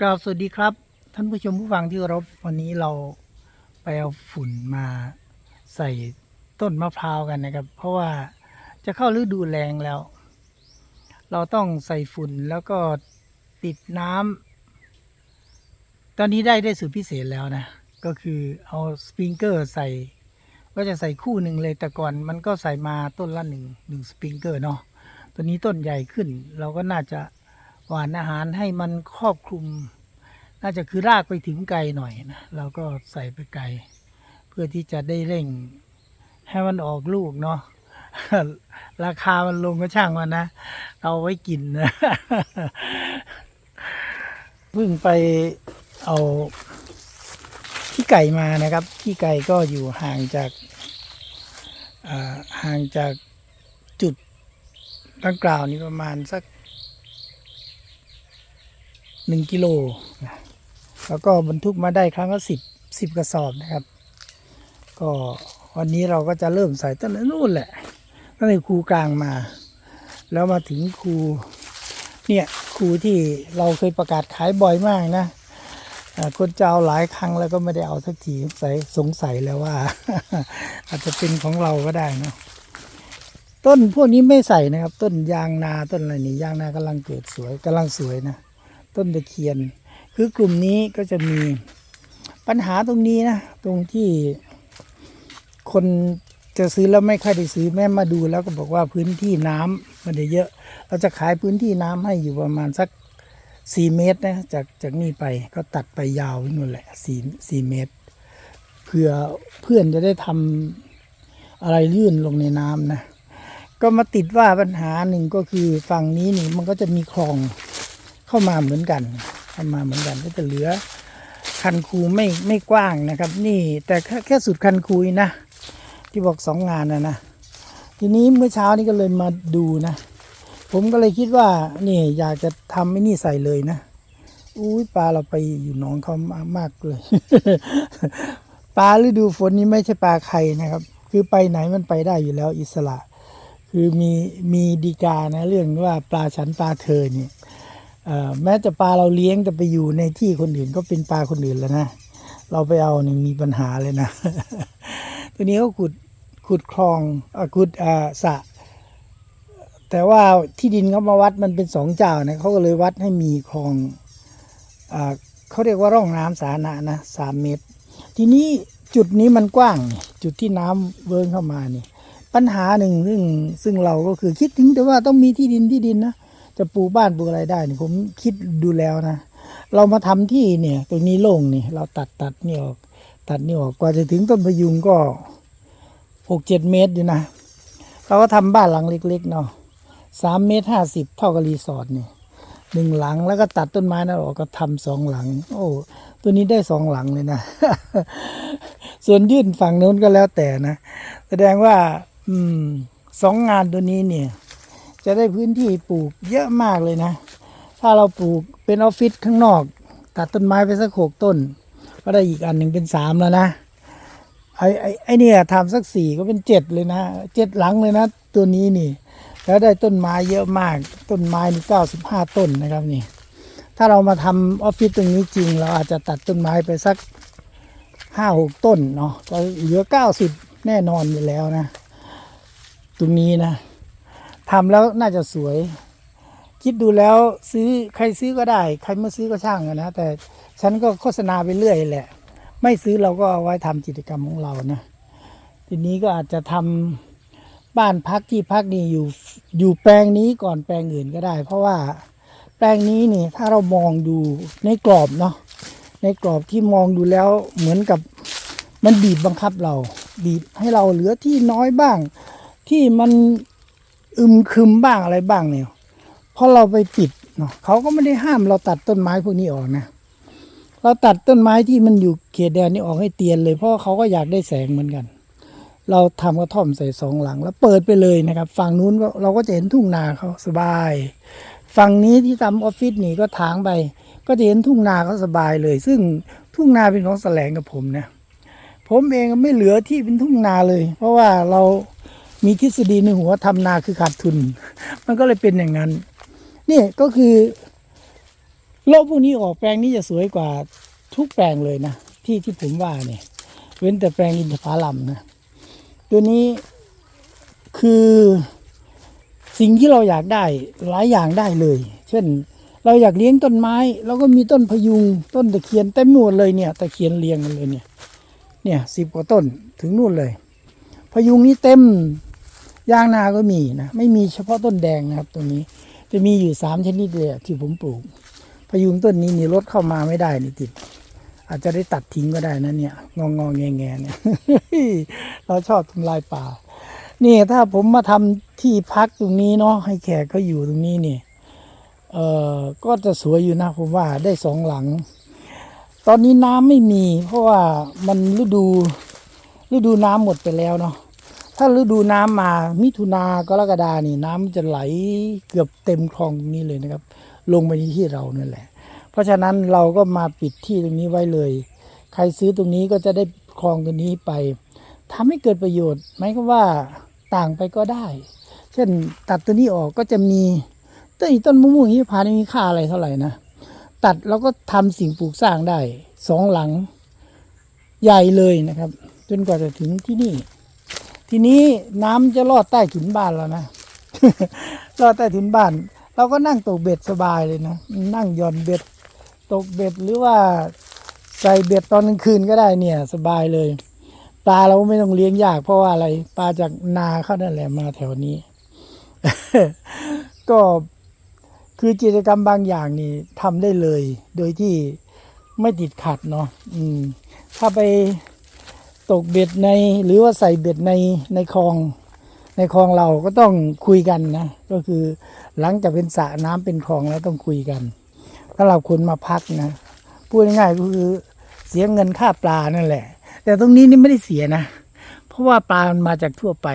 กราบสวัสดีครับ ท่านผู้ชมผู้ฟังที่เคารพวันนี้เราไปเอาฝุ่นมาใส่ต้นมะพร้าวกันนะครับ เพราะว่าจะเข้าฤดูแรงแล้ว เราต้องใส่ฝุ่นแล้วก็ติดน้ำตอนนี้ได้ได้สูตรพิเศษแล้วนะ ก็คือเอาสปริงเกอร์ใส่ ก็จะใส่คู่หนึ่งเลยแต่ก่อนมันก็ใส่มาต้นละหนึ่งหนึ่งสปริงเกอร์เนาะตัวนี้ต้นใหญ่ขึ้น เราก็น่าจะ หวานอาหารให้มันครอบคลุม น่าจะคือรากไปถึงไกลหน่อยนะเราก็ใส่ไปไกล เพื่อที่จะได้เร่งให้มันออกลูกเนาะราคามันลงก็ช่างมันนะ เอาไว้กินนะเพิ่งไปเอาขี้ไก่มานะครับขี้ไก่ก็อยู่ห่างจากอ่าห่างจากจุดดังกล่าวนี้ประมาณสัก หนึ่งกิโลนะแล้วก็บรรทุกมาได้ครั้งละสิบสิบกระสอบนะครับ ก็วันนี้เราก็จะเริ่มใส่ตั้งแต่นู่นแหละตั้งแต่คูกลางมา แล้วมาถึงคูเนี่ยคูที่เราเคยประกาศขายบ่อยมากนะคนจะเอาหลายครั้งแล้วก็ไม่ได้เอาสักทีสงสัยสงสัยแล้วว่า อาจจะเป็นของเราก็ได้นะต้นพวกนี้ไม่ใส่นะครับ ต้นยางนาต้นอะไรนี่ยางนากำลังเกิดสวยกำลังสวยนะ ต้นตะเคียน คือกลุ่มนี้ก็จะมีปัญหาตรงนี้นะ ตรงที่คนจะซื้อแล้วไม่ค่อยได้ซื้อแม่มาดูแล้วก็บอกว่าพื้นที่น้ำมันเยอะ เราจะขายพื้นที่น้ำให้อยู่ประมาณสักสี่เมตรนะจากจากนี่ไปก็ตัดไปยาวนู่นแหละสี่สี่เมตรเพื่อเพื่อนจะได้ทำอะไรลื่นลงในน้ำนะ ก็มาติดว่าปัญหาหนึ่งก็คือฝั่งนี้นี่มันก็จะมีคลอง เข้ามาเหมือนกันเข้ามาเหมือนกันก็จะเหลือคันคูไม่ไม่กว้างนะครับ นี่แต่แค่แค่สุดคันคูนะ ที่บอกสองงานนะนะทีนี้เมื่อเช้านี้ก็เลยมาดูนะ ผมก็เลยคิดว่านี่อยากจะทำไม่นี่ใส่เลยนะอุ้ยปลาเราไปอยู่หนองเขามากมากเลยปลาฤดูฝนนี้ไม่ใช่ปลาไข่นะครับ คือไปไหนมันไปได้อยู่แล้วอิสระ คือมีมีดีกานะเรื่องว่าปลาฉันปลาเธอนี่เอ่อ แม้จะปลาเราเลี้ยงแต่ไปอยู่ในที่คนอื่นก็เป็นปลาคนอื่นแล้วนะ เราไปเอาเนี่ยมีปัญหาเลยนะ ตัวนี้เขาขุดขุดคลองเอ่อขุดอ่าสระแต่ว่าที่ดินเขามาวัดมันเป็นสองเจ้านะเขาก็เลยวัดให้มีคลองอ่าเขาเรียกว่าร่องน้ำสาธารณะนะสามเมตร ทีนี้จุดนี้มันกว้าง จุดที่น้ำเวิร์งเข้ามานี่ ปัญหาหนึ่งซึ่งซึ่งเราก็คือคิดถึงแต่ว่าต้องมีที่ดินที่ดินนะ จะปลูกบ้านปลูกอะไรได้นี่ผมคิดดูแล้วนะ เรามาทำที่เนี่ย ตรงนี้โล่งนี่เราตัดตัดนี่ออกตัดนี่ออกกว่าจะถึงต้นพยุงก็หกเจ็ดเมตรอยู่นะ เราก็ทำบ้านหลังเล็ก ๆ เนาะสามเมตรห้าสิบเท่ากับรีสอร์ทนี่หนึ่งหลังแล้วก็ตัดต้นไม้นั้นออกก็ทำสองหลัง โอ้ตัวนี้ได้สองหลังเลยนะ ส่วนยื่นฝั่งโน้นก็แล้วแต่นะ แสดงว่า อืมสองงานตัวนี้เนี่ย จะได้พื้นที่ปลูกเยอะมากเลยนะ ถ้าเราปลูกเป็นออฟฟิศข้างนอก ตัดต้นไม้ไปสักหกต้น ก็ได้อีกอันหนึ่งเป็นสามแล้วนะไอ้ไอ้ไอ้เนี่ยทำสักสี่ก็เป็นเจ็ดเลยนะเจ็ดหลังเลยนะ ตัวนี้นี่ แล้วได้ต้นไม้เยอะมาก ต้นไม้นี่เก้าสิบห้าต้นนะครับนี่ ถ้าเรามาทำออฟฟิศตรงนี้จริง เราอาจจะตัดต้นไม้ไปสักห้าหกต้นเนาะก็เหลือเก้าสิบแน่นอนอยู่แล้วนะ ตรงนี้นะ ทำแล้วน่าจะสวย คิดดูแล้วซื้อใครซื้อก็ได้ ใครไม่ซื้อก็ช่างอะนะ แต่ฉันก็โฆษณาไปเรื่อยแหละ ไม่ซื้อเราก็เอาไว้ทำกิจกรรมของเรานะทีนี้ก็อาจจะทำบ้านพักที่พักนี่อยู่อยู่แปลงนี้ก่อนแปลงอื่นก็ได้ เพราะว่าแปลงนี้นี่ถ้าเรามองดูในกรอบเนาะในกรอบที่มองดูแล้วเหมือนกับมันบีบบังคับเรา บีบให้เราเหลือที่น้อยบ้าง ที่มัน อึมครึมบ้างอะไรบ้างเนี่ยเพราะเราไปปิดเนาะเขาก็ไม่ได้ห้ามเราตัดต้นไม้พวกนี้ออกนะเราตัดต้นไม้ที่มันอยู่เขตแดนนี้ออกให้เตียนเลย เพราะเขาก็อยากได้แสงเหมือนกัน เราทำกระท่อมใส่สองหลัง แล้วเปิดไปเลยนะครับ ฝั่งนู้นเราก็จะเห็นทุ่งนาเขาสบาย ฝั่งนี้ที่ทำออฟฟิศนี่ก็ถางไป ก็จะเห็นทุ่งนาเขาสบายเลย ซึ่งทุ่งนาเป็นของแสลงกับผมนะผมเองไม่เหลือที่เป็นทุ่งนาเลย เพราะว่าเรา มีทฤษฎีในหัวทำนาคือขาดทุน มันก็เลยเป็นอย่างนั้น นี่ก็คือโลกพวกนี้ออกแปลงนี้จะสวยกว่าทุกแปลงเลยนะ ที่ที่ผมว่าเนี่ย เว้นแต่แปลงอินทผลัมนะ ตัวนี้คือสิ่งที่เราอยากได้หลายอย่างได้เลย เช่นเราอยากเลี้ยงต้นไม้เราก็มีต้นพยุงต้นตะเคียนเต็มหมดเลยเนี่ยตะเคียนเรียงกันเลยเนี่ยเนี่ยสิบกว่าต้นถึงนู่นเลย พยุงนี้เต็ม ยางนาก็มีนะ ไม่มีเฉพาะต้นแดงนะครับตัวนี้ จะมีอยู่สามชนิดเลยที่ผมปลูก พยุงต้นนี้นี่รถเข้ามาไม่ได้นี่ติด อาจจะได้ตัดทิ้งก็ได้นะเนี่ย งองงอแงแงเนี่ย เราชอบทำลายป่า นี่ถ้าผมมาทำที่พักตรงนี้เนาะให้แขกเขาอยู่ตรงนี้นี่ เอ่อ ก็จะสวยอยู่นะผมว่าได้สองหลัง ตอนนี้น้ำไม่มี เพราะว่ามันฤดูฤดูน้ำหมดไปแล้วเนาะ ถ้าฤดูน้ำมามิถุนากรกฎานี่น้ำจะไหลเกือบเต็มคลองตรงนี้เลยนะครับ ลงไปในที่เรานั่นแหละ เพราะฉะนั้นเราก็มาปิดที่ตรงนี้ไว้เลย ใครซื้อตรงนี้ก็จะได้คลองตัวนี้ไปทำให้เกิดประโยชน์หมก็ว่าต่างไปก็ได้ เช่นตัดตัวนี้ออกก็จะมีต้นอีต้นมะม่วงนี้พาไม่มีค่าอะไรเท่าไหร่นะตัดแล้วก็ทำสิ่งปลูกสร้างได้สองหลังใหญ่เลยนะครับ จนกว่าจะถึงที่นี่ ทีนี้น้ำจะลอดใต้ถุนบ้านแล้วนะ ลอดใต้ถุนบ้าน เราก็นั่งตกเบ็ดสบายเลยนะ นั่งหย่อนเบ็ด ตกเบ็ดหรือว่าใส่เบ็ดตอนกลางคืนก็ได้เนี่ย สบายเลย ปลาเราไม่ต้องเลี้ยงยากเพราะว่าอะไร ปลาจากนาเข้านั่นแหละมาแถวนี้ ก็คือกิจกรรมบางอย่างนี่ทำได้เลย โดยที่ไม่ติดขัดเนาะอืม ถ้าไป ตกเบ็ดในหรือว่าใส่เบ็ดในในคลอง ในคลองเราก็ต้องคุยกันนะ ก็คือหลังจากเป็นสระน้ำเป็นคลองแล้วต้องคุยกันถ้าเราคนมาพักนะพูดง่ายๆก็คือเสียเงินค่าปลานั่นแหละ แต่ตรงนี้นี่ไม่ได้เสียนะ เพราะว่าปลามันมาจากทั่วไป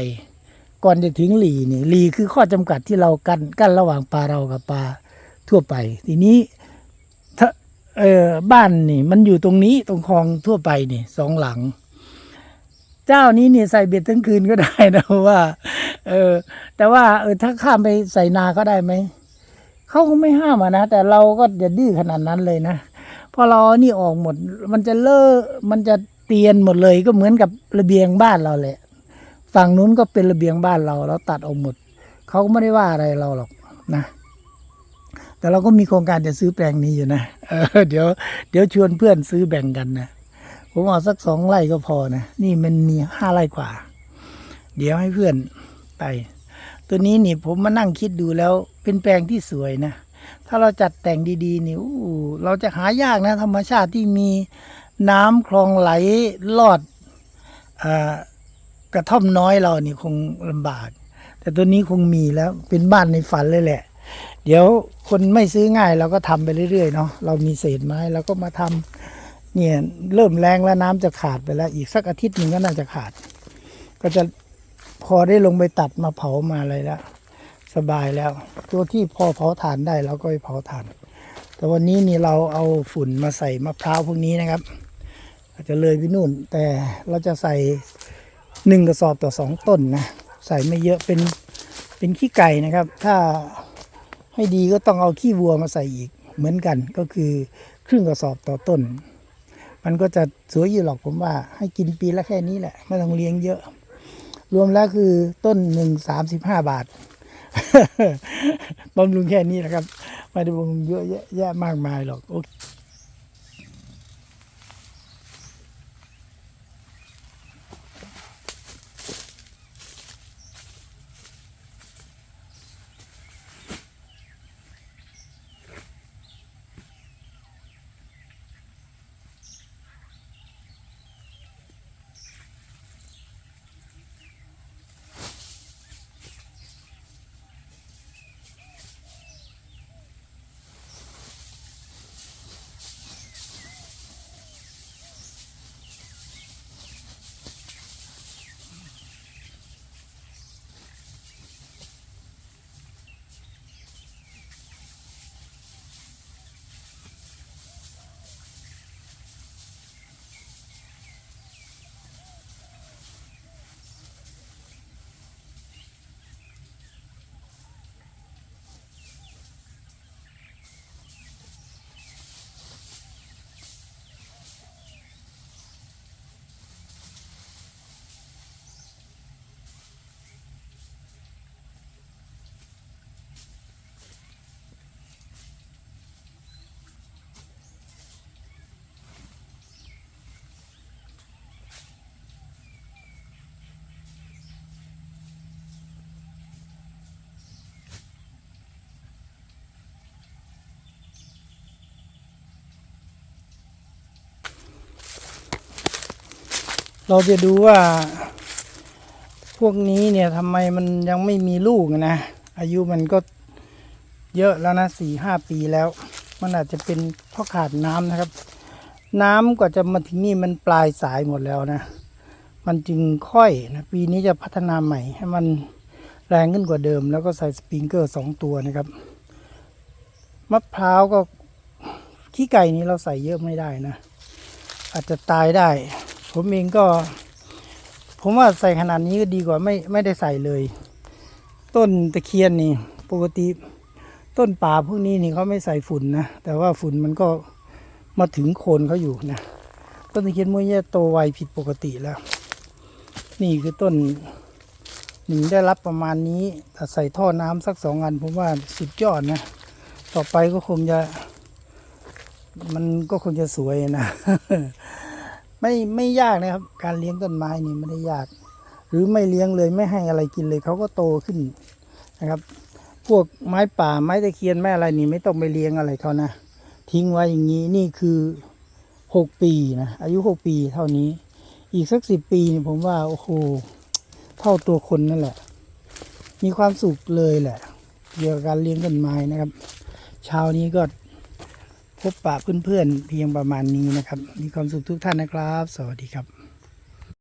ก่อนจะถึงหลีนี่หลีคือข้อจำกัดที่เรากันกั้นระหว่างปลาเรากับปลาทั่วไป ทีนี้ถ้าเออบ้านนี่ มันอยู่ตรงนี้ตรงคลองทั่วไปนี่สองหลัง เจ้านี้เนี่ยใส่เบ็ดทั้งคืนก็ได้นะว่า เออ แต่ว่าเออถ้าข้ามไปใส่นาก็ได้ไหมเขาก็ไม่ห้ามนะแต่เราก็อย่าดื้อขนาดนั้นเลยนะพอเราเอานี่ออกหมด มันจะเลอะมันจะเตียนหมดเลยก็เหมือนกับระเบียงบ้านเราแหละ ฝั่งนู้นก็เป็นระเบียงบ้านเราเราตัดออกหมดเขาก็ไม่ได้ว่าอะไรเราหรอกนะ แต่เราก็มีโครงการจะซื้อแปลงนี้อยู่นะเออเดี๋ยว เดี๋ยวชวนเพื่อนซื้อแบ่งกันนะ ผมเอาสักสองไร่ก็พอนะ นี่มันมีห้าไร่กว่า เดี๋ยวให้เพื่อนไป ตัวนี้นี่ผมมานั่งคิดดูแล้วเป็นแปลงที่สวยนะ ถ้าเราจัดแต่งดีๆนี่อู้เราจะหายากนะ ธรรมชาติที่มีน้ำคลองไหลลอดอกระท่อมน้อยเรานี่คงลำบาก แต่ตัวนี้คงมีแล้วเป็นบ้านในฝันเลยแหละ เดี๋ยวคนไม่ซื้อง่ายเราก็ทำไปเรื่อยๆเนาะเรามีเศษไม้เราก็มาทำ เนี่ยเริ่มแรงแล้วน้ำจะขาดไปแล้ว อีกสักอาทิตย์หนึ่งก็น่าจะขาด ก็จะพอได้ลงไปตัดมาเผามาอะไรแล้วสบายแล้ว ตัวที่พอเผาถ่านได้เราก็ไปเผาถ่าน แต่วันนี้นี่เราเอาฝุ่นมาใส่มะพร้าวพวกนี้นะครับ อาจจะเลยไปนู่น แต่เราจะใส่หนึ่งกระสอบต่อสองต้นนะใส่ไม่เยอะเป็นเป็นขี้ไก่นะครับ ถ้าให้ดีก็ต้องเอาขี้วัวมาใส่อีกเหมือนกันก็คือครึ่งกระสอบต่อต้น มันก็จะสวยอยู่หรอกผมว่า ให้กินปีละแค่นี้แหละ ไม่ต้องเลี้ยงเยอะ รวมแล้วคือต้นหนึ่งสามสิบห้าบาทบำรุงแค่นี้นะครับ ไม่ได้บำรุงเยอะแยะแยะมากมายหรอกโอเค เราจะดูว่า พวกนี้เนี่ยทำไมมันยังไม่มีลูกนะ อายุมันก็เยอะแล้วนะสี่ห้าปีแล้ว มันอาจจะเป็นเพราะขาดน้ำนะครับ น้ำกว่าจะมาถึงนี่มันปลายสายหมดแล้วนะ มันจึงค่อยนะปีนี้จะพัฒนาใหม่ ให้มันแรงขึ้นกว่าเดิม แล้วก็ใส่สปริงเกอร์สองตัวนะครับมะพร้าวก็ขี้ไก่นี้เราใส่เยอะไม่ได้นะ อาจจะตายได้ ผมเองก็ ผมว่าใส่ขนาดนี้ก็ดีกว่าไม่ไม่ได้ใส่เลย ต้นตะเคียนนี่ ปกติต้นป่าพวกนี้นี่เขาไม่ใส่ฝุ่นนะ แต่ว่าฝุ่นมันก็มาถึงโคนเขาอยู่นะ ต้นตะเคียนมวยเนี่ยโตไวผิดปกติแล้ว นี่คือต้นหนึ่งได้รับประมาณนี้ถ้าใส่ท่อน้ำสักสองอันผมว่าสุดยอดนะ ต่อไปก็คงจะ มันก็คงจะสวยนะ ไม่ไม่ยากนะครับ การเลี้ยงต้นไม้นี่ไม่ได้ยาก หรือไม่เลี้ยงเลยไม่ให้อะไรกินเลยเขาก็โตขึ้นนะครับ พวกไม้ป่าไม้ตะเคียนไม้อะไรนี่ไม่ต้องไปเลี้ยงอะไรเขานะทิ้งไว้อย่างนี้นี่คือหกปีนะอายุหกปีเท่านี้ อีกสักสิบปีนี่ผมว่าโอ้โหเท่าตัวคนนั่นแหละ มีความสุขเลยแหละ เกี่ยวกับการเลี้ยงต้นไม้นะครับเช้านี้ก็ พบปะเพื่อนๆเพียงประมาณนี้นะครับ มีความสุขทุกท่านนะครับ สวัสดีครับ